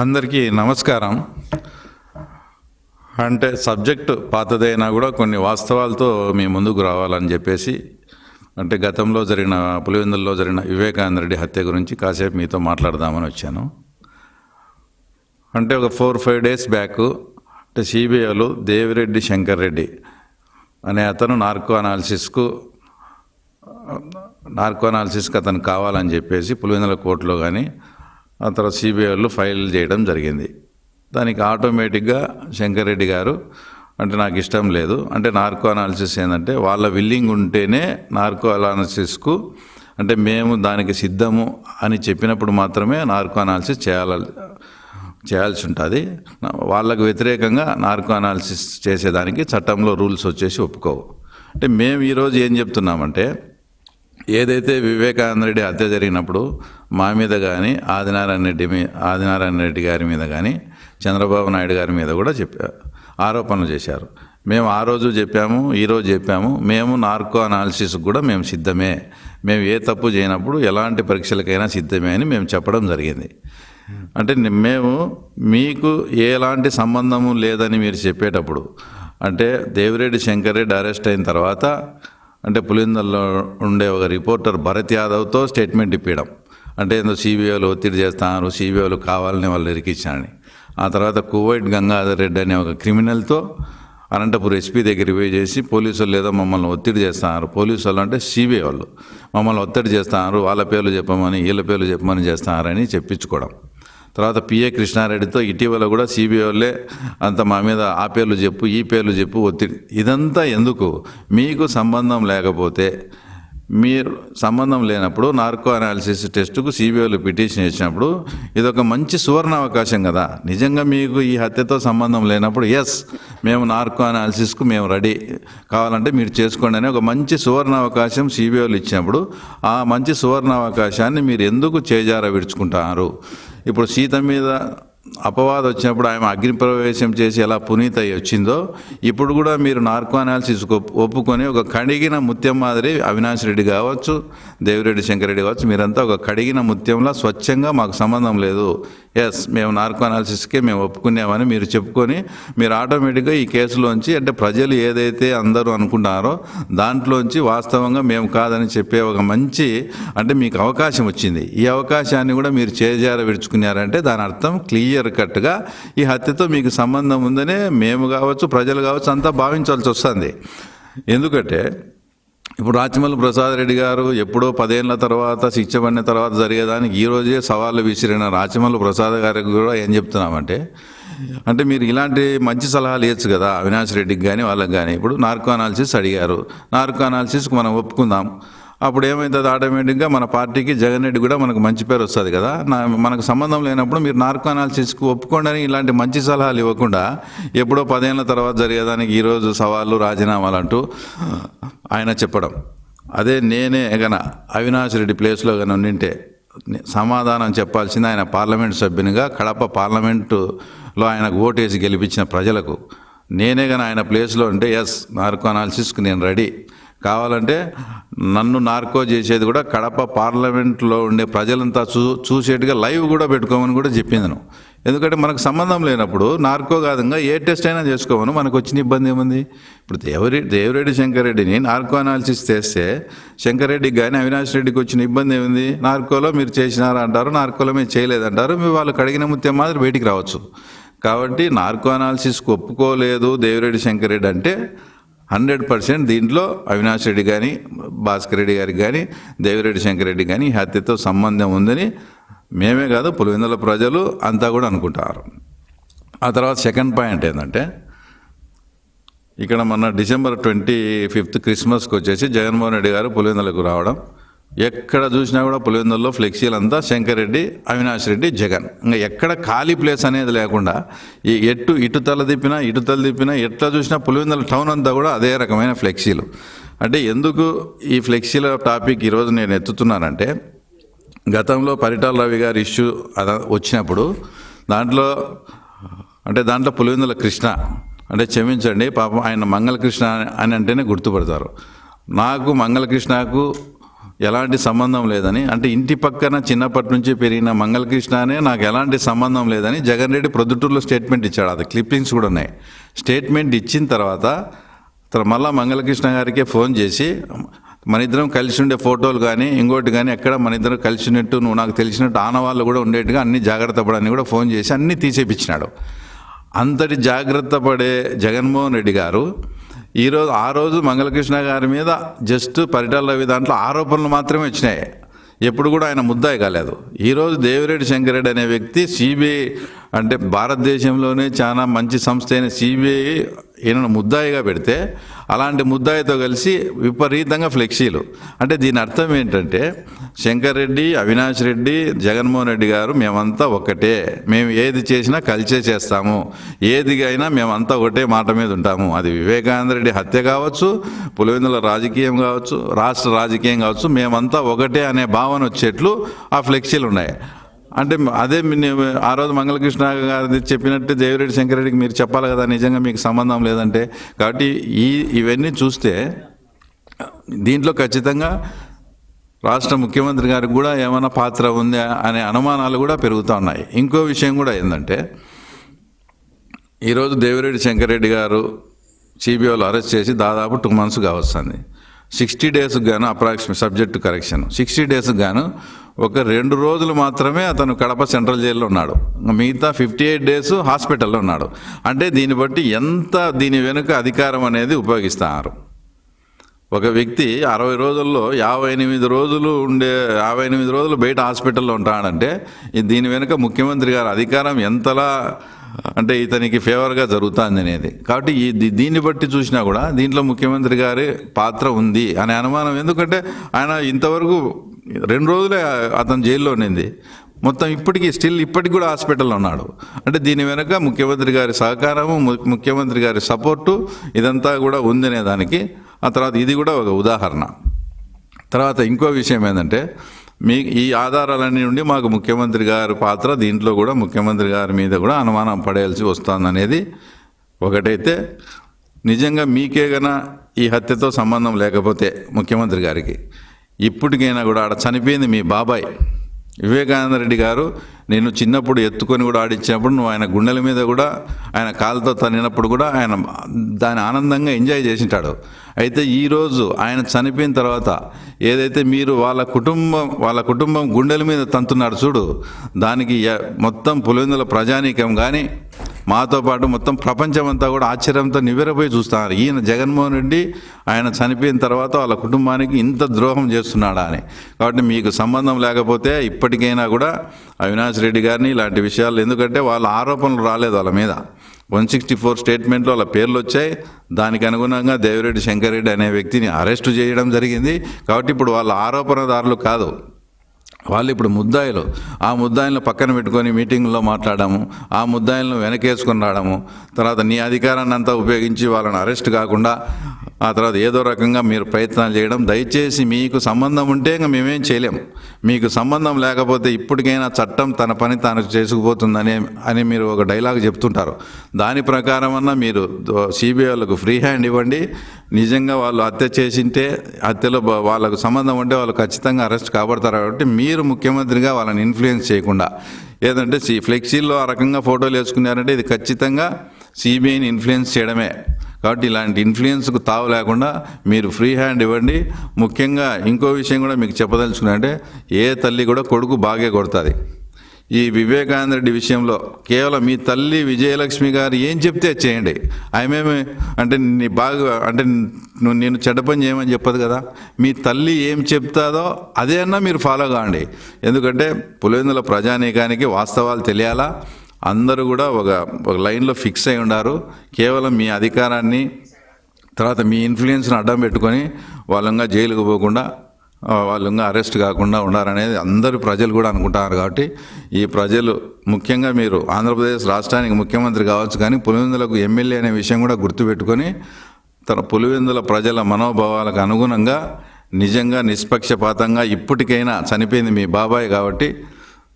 అందరికీ నమస్కారం. అంటే సబ్జెక్టు పాతదైనా కూడా కొన్ని వాస్తవాలతో మీ ముందుకు రావాలని చెప్పేసి అంటే గతంలో జరిగిన పులివెందుల్లో జరిగిన వివేకానంద రెడ్డి హత్య గురించి కాసేపు మీతో మాట్లాడదామని వచ్చాను. అంటే ఒక ఫోర్ ఫైవ్ డేస్ బ్యాక్ అంటే సిబిఐలో దేవిరెడ్డి శంకర్ రెడ్డి అనే అతను నార్కో అనాలిసిస్కు నార్కో అనాలిసిస్కి అతను కావాలని చెప్పేసి పులివెందుల కోర్టులో కానీ ఆ తర్వాత సిబిఐలో ఫైల్ చేయడం జరిగింది. దానికి ఆటోమేటిక్గా శంకర్ రెడ్డి గారు అంటే నాకు ఇష్టం లేదు. అంటే నార్కో అనాలిసిస్ ఏంటంటే వాళ్ళ విల్లింగ్ ఉంటేనే నార్కో అనాలిసిస్కు అంటే మేము దానికి సిద్ధము అని చెప్పినప్పుడు మాత్రమే నార్కో అనాలిసిస్ చేయాలి చేయాల్సి ఉంటుంది వాళ్ళకు వ్యతిరేకంగా నార్కో అనాలిసిస్ చేసేదానికి చట్టంలో రూల్స్ వచ్చేసి ఒప్పుకోవు. అంటే మేము ఈరోజు ఏం చెప్తున్నామంటే ఏదైతే వివేకానంద రెడ్డి హత్య జరిగినప్పుడు మా మీద కానీ ఆదినారాయణ రెడ్డి మీ ఆదినారాయణ రెడ్డి గారి మీద కానీ చంద్రబాబు నాయుడు గారి మీద కూడా చెప్పా ఆరోపణలు చేశారు. మేము ఆ రోజు చెప్పాము ఈరోజు చెప్పాము మేము నార్కో అనాలిసిస్ కూడా మేము సిద్ధమే. మేము ఏ తప్పు చేయనప్పుడు ఎలాంటి పరీక్షలకైనా సిద్ధమే అని మేము చెప్పడం జరిగింది. అంటే మేము మీకు ఎలాంటి సంబంధము లేదని మీరు చెప్పేటప్పుడు అంటే దేవిరెడ్డి శంకర్ రెడ్డి అరెస్ట్ అయిన తర్వాత అంటే పులిందల్లో ఉండే ఒక రిపోర్టర్ భరత్ యాదవ్తో స్టేట్మెంట్ ఇప్పించడం అంటే ఏదో సిబిఐలు ఒత్తిడి చేస్తున్నారు సిబిఐలు కావాలని వాళ్ళు ఇరికించారని. ఆ తర్వాత కువైట్ గంగాధర్ రెడ్డి అనే ఒక క్రిమినల్తో అనంతపురం ఎస్పీ దగ్గర పోయి చేసి పోలీసులు లేదా మమ్మల్ని ఒత్తిడి చేస్తున్నారు. పోలీసు వాళ్ళు అంటే సిబిఐ వాళ్ళు. మమ్మల్ని ఒత్తిడి చేస్తున్నారు. వాళ్ళ పేర్లు చెప్పమని వీళ్ళ పేర్లు చెప్పమని చేస్తున్నారని చెప్పించుకోవడం. తర్వాత పిఏ కృష్ణారెడ్డితో ఇటీవల కూడా సిబిఐలే అంత మా మీద ఆ పేర్లు చెప్పు ఈ పేర్లు చెప్పు ఒత్తిడి. ఇదంతా ఎందుకు? మీకు సంబంధం లేకపోతే మీరు సంబంధం లేనప్పుడు నార్కో అనాలిసిస్ టెస్టుకు సిబిఐలు పిటిషన్ ఇచ్చినప్పుడు ఇదొక మంచి సువర్ణ అవకాశం కదా. నిజంగా మీకు ఈ హత్యతో సంబంధం లేనప్పుడు ఎస్ మేము నార్కో అనాలిసిస్కు మేము రెడీ. కావాలంటే మీరు చేసుకోండి అని ఒక మంచి సువర్ణ అవకాశం సిబిఐలు ఇచ్చినప్పుడు ఆ మంచి సువర్ణ అవకాశాన్ని మీరు ఎందుకు చేజార విడుచుకుంటారు ఇప్పుడు సీత మీద అపవాదం వచ్చినప్పుడు ఆమె అగ్నిప్రవేశం చేసి ఎలా పునీత అయి వచ్చిందో ఇప్పుడు కూడా మీరు నార్కో అనాలిసిస్ ఒప్పుకొని ఒక కడిగిన ముత్యం మాదిరి అవినాష్ రెడ్డి కావచ్చు దేవిరెడ్డి శంకర్ రెడ్డి కావచ్చు మీరంతా ఒక కడిగిన ముత్యంలా స్వచ్ఛంగా మాకు సంబంధం లేదు. ఎస్ మేము నార్కో అనాలిసిస్కే మేము ఒప్పుకున్నామని మీరు చెప్పుకొని మీరు ఆటోమేటిక్గా ఈ కేసులోంచి అంటే ప్రజలు ఏదైతే అందరూ అనుకుంటున్నారో దాంట్లోంచి వాస్తవంగా మేము కాదని చెప్పే ఒక మంచి అంటే మీకు అవకాశం వచ్చింది. ఈ అవకాశాన్ని కూడా మీరు చేజార విడుచుకున్నారంటే దాని అర్థం క్లియర్ కట్గా ఈ హత్యతో మీకు సంబంధం ఉందనే మేము కావచ్చు ప్రజలు కావచ్చు అంతా భావించాల్సి వస్తుంది. ఎందుకంటే ఇప్పుడు రాచమల్లి ప్రసాద్ రెడ్డి గారు ఎప్పుడో పదేళ్ళ తర్వాత శిక్ష పడిన తర్వాత జరిగేదానికి ఈరోజే సవాళ్ళు విసిరిన రాచమల్లి ప్రసాద్ గారికి కూడా ఏం చెప్తున్నామంటే అంటే మీరు ఇలాంటి మంచి సలహాలు ఇవ్వచ్చు కదా అవినాష్ రెడ్డికి కానీ వాళ్ళకి కానీ ఇప్పుడు నార్కో అనాలిసిస్ అడిగారు. నార్కో అనాలిసిస్కి మనం ఒప్పుకుందాం. అప్పుడు ఏమవుతుంది ఆటోమేటిక్గా మన పార్టీకి జగన్ రెడ్డి కూడా మనకు మంచి పేరు వస్తుంది కదా. నా మనకు సంబంధం లేనప్పుడు మీరు నార్కో అనాలిసిస్కి ఒప్పుకోండి ఇలాంటి మంచి సలహాలు ఇవ్వకుండా ఎప్పుడో పదేళ్ళ తర్వాత జరిగేదానికి ఈరోజు సవాళ్ళు రాజీనామాలు అంటూ ఆయన చెప్పడం. అదే నేనే గన అవినాష్ రెడ్డి ప్లేస్లో గన ఉండింటే సమాధానం చెప్పాల్సింది ఆయన పార్లమెంట్ సభ్యునిగా కడప పార్లమెంటులో ఆయనకు ఓటేసి గెలిపించిన ప్రజలకు. నేనే కానీ ఆయన ప్లేస్లో ఉంటే ఎస్ నార్కో అనాలిసిస్కి నేను రెడీ. కావాలంటే నన్ను నార్కో చేసేది కూడా కడప పార్లమెంట్లో ఉండే ప్రజలంతా చూ చూసేట్టుగా లైవ్ కూడా పెట్టుకోమని కూడా చెప్పింది నువ్వు ఎందుకంటే మనకు సంబంధం లేనప్పుడు నార్కో కాదంగా ఏ టెస్ట్ అయినా చేసుకోమను. మనకు వచ్చిన ఇబ్బంది ఏముంది? ఇప్పుడు దేవరెడ్డి దేవిరెడ్డి శంకరెడ్డిని నార్కో అనాలిసిస్ చేస్తే శంకరెడ్డికి కానీ అవినాష్ రెడ్డికి వచ్చిన ఇబ్బంది ఏముంది? నార్కోలో మీరు చేసినారా అంటారు నార్కోలో మీరు చేయలేదంటారు. మీరు వాళ్ళు కడిగిన ముత్యం మాదిరి బయటికి రావచ్చు. కాబట్టి నార్కో అనాలిసిస్కి ఒప్పుకోలేదు దేవిరెడ్డి శంకరెడ్డి అంటే హండ్రెడ్ పర్సెంట్ దీంట్లో అవినాష్ రెడ్డి కానీ భాస్కర్ రెడ్డి గారికి కానీ దేవిరెడ్డి శంకర్ రెడ్డి కానీ హత్యతో సంబంధం ఉందని మేమే కాదు పులివెందుల ప్రజలు అంతా కూడా అనుకుంటారు. ఆ తర్వాత సెకండ్ పాయింట్ ఏంటంటే ఇక్కడ మన డిసెంబర్ ట్వంటీ ఫిఫ్త్ క్రిస్మస్కి వచ్చేసి జగన్మోహన్ రెడ్డి గారు పులివెందులకు రావడం ఎక్కడ చూసినా కూడా పులివెందుల్లో ఫ్లెక్సీలు అంతా శంకర్ రెడ్డి అవినాష్ రెడ్డి జగన్. ఇంకా ఎక్కడ ఖాళీ ప్లేస్ అనేది లేకుండా ఈ ఎటు ఇటు తల తిప్పినా ఇటు తల తిప్పినా ఎట్లా చూసినా పులివెందుల టౌన్ అంతా కూడా అదే రకమైన ఫ్లెక్సీలు. అంటే ఎందుకు ఈ ఫ్లెక్సీల టాపిక్ ఈరోజు నేను ఎత్తుతున్నానంటే గతంలో పరిటాల రవి గారి ఇష్యూ అద వచ్చినప్పుడు దాంట్లో అంటే దాంట్లో పులివెందుల కృష్ణ అంటే క్షమించండి పాపం ఆయన మంగళకృష్ణ అని అంటేనే గుర్తుపడతారు. నాకు మంగళకృష్ణకు ఎలాంటి సంబంధం లేదని అంటే ఇంటి పక్కన చిన్నప్పటి నుంచి పెరిగిన మంగళకృష్ణ అనే నాకు ఎలాంటి సంబంధం లేదని జగన్ రెడ్డి ప్రొద్దుటూరులో స్టేట్మెంట్ ఇచ్చాడు. అది క్లిప్పింగ్స్ కూడా ఉన్నాయి. స్టేట్మెంట్ ఇచ్చిన తర్వాత మళ్ళీ మళ్ళా మంగళకృష్ణ గారికే ఫోన్ చేసి మన ఇద్దరం కలిసి ఉండే ఫోటోలు కానీ ఇంకోటి కానీ ఎక్కడ మన ఇద్దరం కలిసి ఉన్నట్టు నువ్వు నాకు తెలిసినట్టు ఆనవాళ్ళు కూడా ఉండేట్టుగా అన్ని జాగ్రత్త పడని కూడా ఫోన్ చేసి అన్నీ తీసేపించినాడు అంతటి జాగ్రత్త పడే జగన్మోహన్ రెడ్డి గారు ఈరోజు ఆ రోజు మంగళకృష్ణ గారి మీద జస్ట్ పరిటాల రవి దాంట్లో ఆరోపణలు మాత్రమే వచ్చినాయి. ఎప్పుడు కూడా ఆయన ముద్దాయి కాలేదు. ఈరోజు దేవిరెడ్డి శంకరెడ్డి అనే వ్యక్తి సిబిఐ అంటే భారతదేశంలోనే చాలా మంచి సంస్థ అయిన సిబిఐ ఈయనను ముద్దాయిగా పెడితే అలాంటి ముద్దాయితో కలిసి విపరీతంగా ఫ్లెక్సీలు. అంటే దీని అర్థం ఏంటంటే శంకర్ రెడ్డి అవినాష్ రెడ్డి జగన్మోహన్ రెడ్డి గారు మేమంతా ఒకటే. మేము ఏది చేసినా కలిసే చేస్తాము. ఏదిగైనా మేమంతా ఒకటే మాట మీద ఉంటాము. అది వివేకానంద రెడ్డి హత్య కావచ్చు పులివెందుల రాజకీయం కావచ్చు రాష్ట్ర రాజకీయం కావచ్చు మేమంతా ఒకటే అనే భావన వచ్చేట్లు ఆ ఫ్లెక్సీలు ఉన్నాయి అంటే అదే ఆ రోజు మంగళకృష్ణ గారి చెప్పినట్టు దేవిరెడ్డి శంకరెడ్డికి మీరు చెప్పాలి కదా నిజంగా మీకు సంబంధం లేదంటే. కాబట్టి ఈ ఇవన్నీ చూస్తే దీంట్లో ఖచ్చితంగా రాష్ట్ర ముఖ్యమంత్రి గారికి కూడా ఏమైనా పాత్ర ఉందా అనే అనుమానాలు కూడా పెరుగుతూ ఉన్నాయి. ఇంకో విషయం కూడా ఏంటంటే ఈరోజు దేవిరెడ్డి శంకరెడ్డి గారు సిబిఐలో అరెస్ట్ చేసి దాదాపు టూ మంత్స్ కావస్తుంది. సిక్స్టీ డేస్కి గాను అప్రాక్సిమేట్ సబ్జెక్టు కరెక్షన్. సిక్స్టీ డేస్కి గాను ఒక రెండు రోజులు మాత్రమే అతను కడప సెంట్రల్ జైల్లో ఉన్నాడు. మిగతా ఫిఫ్టీ ఎయిట్ డేస్ హాస్పిటల్లో ఉన్నాడు. అంటే దీన్ని బట్టి ఎంత దీని వెనుక అధికారం అనేది ఉపయోగిస్తున్నారు ఒక వ్యక్తి అరవై రోజుల్లో యాభై ఎనిమిది రోజులు ఉండే యాభై ఎనిమిది రోజులు బయట హాస్పిటల్లో ఉంటాడంటే దీని వెనుక ముఖ్యమంత్రి గారు అధికారం ఎంతలా అంటే ఇతనికి ఫేవర్గా జరుగుతుంది అనేది. కాబట్టి ఈ దీ- దీన్ని బట్టి చూసినా కూడా దీంట్లో ముఖ్యమంత్రి గారి పాత్ర ఉంది అనే అనుమానం. ఎందుకంటే ఆయన ఇంతవరకు రెండు రోజులే అతను జైల్లో ఉండింది. మొత్తం ఇప్పటికీ స్టిల్ ఇప్పటికి కూడా హాస్పిటల్లో ఉన్నాడు. అంటే దీని వెనుక ముఖ్యమంత్రి గారి సహకారము ముఖ్యమంత్రి గారి సపోర్టు ఇదంతా కూడా ఉందనే దానికి ఆ తర్వాత ఇది కూడా ఒక ఉదాహరణ. తర్వాత ఇంకో విషయం ఏంటంటే మీ ఈ ఆధారాలన్నీ నుండి మాకు ముఖ్యమంత్రి గారి పాత్ర దీంట్లో కూడా ముఖ్యమంత్రి గారి మీద కూడా అనుమానం పడేయాల్సి వస్తుందనేది ఒకటైతే నిజంగా మీకే గన ఈ హత్యతో సంబంధం లేకపోతే ముఖ్యమంత్రి గారికి ఇప్పటికైనా కూడా ఆడ చనిపోయింది మీ బాబాయ్. వివేకానంద రెడ్డి గారు నేను చిన్నప్పుడు ఎత్తుకొని కూడా ఆడించినప్పుడు నువ్వు ఆయన గుండెల మీద కూడా ఆయన కాలుతో తన్నినప్పుడు కూడా ఆయన దాని ఆనందంగా ఎంజాయ్ చేసింటాడు. అయితే ఈరోజు ఆయన చనిపోయిన తర్వాత ఏదైతే మీరు వాళ్ళ కుటుంబం వాళ్ళ కుటుంబం గుండెల మీద తంతున్నాడు చూడు దానికి మొత్తం పులివెందుల ప్రజానీకం కానీ మాతో పాటు మొత్తం ప్రపంచమంతా కూడా ఆశ్చర్యంతో నివ్వెరపోయి చూస్తున్నారు. ఈయన జగన్మోహన్ రెడ్డి ఆయన చనిపోయిన తర్వాత వాళ్ళ కుటుంబానికి ఇంత ద్రోహం చేస్తున్నాడా అని. కాబట్టి మీకు సంబంధం లేకపోతే ఇప్పటికైనా కూడా అవినాష్ రెడ్డి గారిని ఇలాంటి విషయాలు ఎందుకంటే వాళ్ళ ఆరోపణలు రాలేదు వాళ్ళ మీద. వన్ సిక్స్టీ ఫోర్ స్టేట్మెంట్లో వాళ్ళ పేర్లు వచ్చాయి. దానికి అనుగుణంగా దేవిరెడ్డి శంకరెడ్డి అనే వ్యక్తిని అరెస్టు చేయడం జరిగింది. కాబట్టి ఇప్పుడు వాళ్ళ ఆరోపణదారులు కాదు. వాళ్ళు ఇప్పుడు ముద్దాయిలు. ఆ ముద్దాయిలను పక్కన పెట్టుకొని మీటింగ్లో మాట్లాడము ఆ ముద్దాయిలను వెనకేసుకుని రావడము తర్వాత నీ అధికారాన్ని అంతా ఉపయోగించి వాళ్ళని అరెస్ట్ కాకుండా ఆ తర్వాత ఏదో రకంగా మీరు ప్రయత్నాలు చేయడం దయచేసి మీకు సంబంధం ఉంటే ఇంకా మేమేం చేయలేం. మీకు సంబంధం లేకపోతే ఇప్పటికైనా చట్టం తన పని తాను చేసుకుపోతుందని అని మీరు ఒక డైలాగ్ చెప్తుంటారు. దాని ప్రకారం అన్నా మీరు సిబిఐలకు ఫ్రీ హ్యాండ్ ఇవ్వండి. నిజంగా వాళ్ళు హత్య చేసింటే హత్యలో వాళ్ళకు సంబంధం ఉంటే వాళ్ళు ఖచ్చితంగా అరెస్ట్ కాబడతారు కాబట్టి మీరు ముఖ్యమంత్రిగా వాళ్ళని ఇన్ఫ్లుయెన్స్ చేయకుండా ఏదంటే సి ఫ్లెక్సీల్లో ఆ రకంగా ఫోటోలు వేసుకున్నారంటే ఇది ఖచ్చితంగా సిబిఐని ఇన్ఫ్లుయెన్స్ చేయడమే. కాబట్టి ఇలాంటి ఇన్ఫ్లుయెన్స్కు తావు లేకుండా మీరు ఫ్రీ హ్యాండ్ ఇవ్వండి. ముఖ్యంగా ఇంకో విషయం కూడా మీకు చెప్పదలుచుకున్నారంటే ఏ తల్లి కూడా కొడుకు బాగే కొడుతుంది. ఈ వివేకానంద రెడ్డి విషయంలో కేవలం మీ తల్లి విజయలక్ష్మి గారు ఏం చెప్తే చేయండి. ఆమెమే అంటే నీ బాగా అంటే నువ్వు నేను చెడ్డ పని చేయమని చెప్పదు కదా. మీ తల్లి ఏం చెప్తాదో అదే అన్నా మీరు ఫాలో కావండి ఎందుకంటే పులివెందుల ప్రజానీకానికి వాస్తవాలు తెలియాలా? అందరూ కూడా ఒక ఒక లైన్లో ఫిక్స్ అయి ఉన్నారు. కేవలం మీ అధికారాన్ని తర్వాత మీ ఇన్ఫ్లుయెన్స్ని అడ్డం పెట్టుకొని వాళ్ళంగా జైలుకు పోకుండా ఆ, వాళ్ళంగా అరెస్ట్ కాకుండా ఉండాలనేది అందరు ప్రజలు కూడా అనుకుంటున్నారు కాబట్టి ఈ ప్రజలు ముఖ్యంగా మీరు ఆంధ్రప్రదేశ్ రాష్ట్రానికి ముఖ్యమంత్రి కావచ్చు కానీ పులివెందులకు ఎమ్మెల్యే అనే విషయం కూడా గుర్తుపెట్టుకొని తన పులివెందుల ప్రజల మనోభావాలకు అనుగుణంగా నిజంగా నిష్పక్షపాతంగా ఇప్పటికైనా చనిపోయింది మీ బాబాయ్ కాబట్టి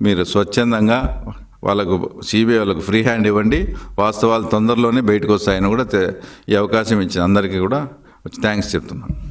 మీరు స్వచ్ఛందంగా వాళ్ళకు సిబిఐ వాళ్ళకు ఫ్రీ హ్యాండ్ ఇవ్వండి. వాస్తవాలు తొందరలోనే బయటకు వస్తాయని కూడా ఈ అవకాశం ఇచ్చిన అందరికీ కూడా థ్యాంక్స్ చెప్తున్నాను.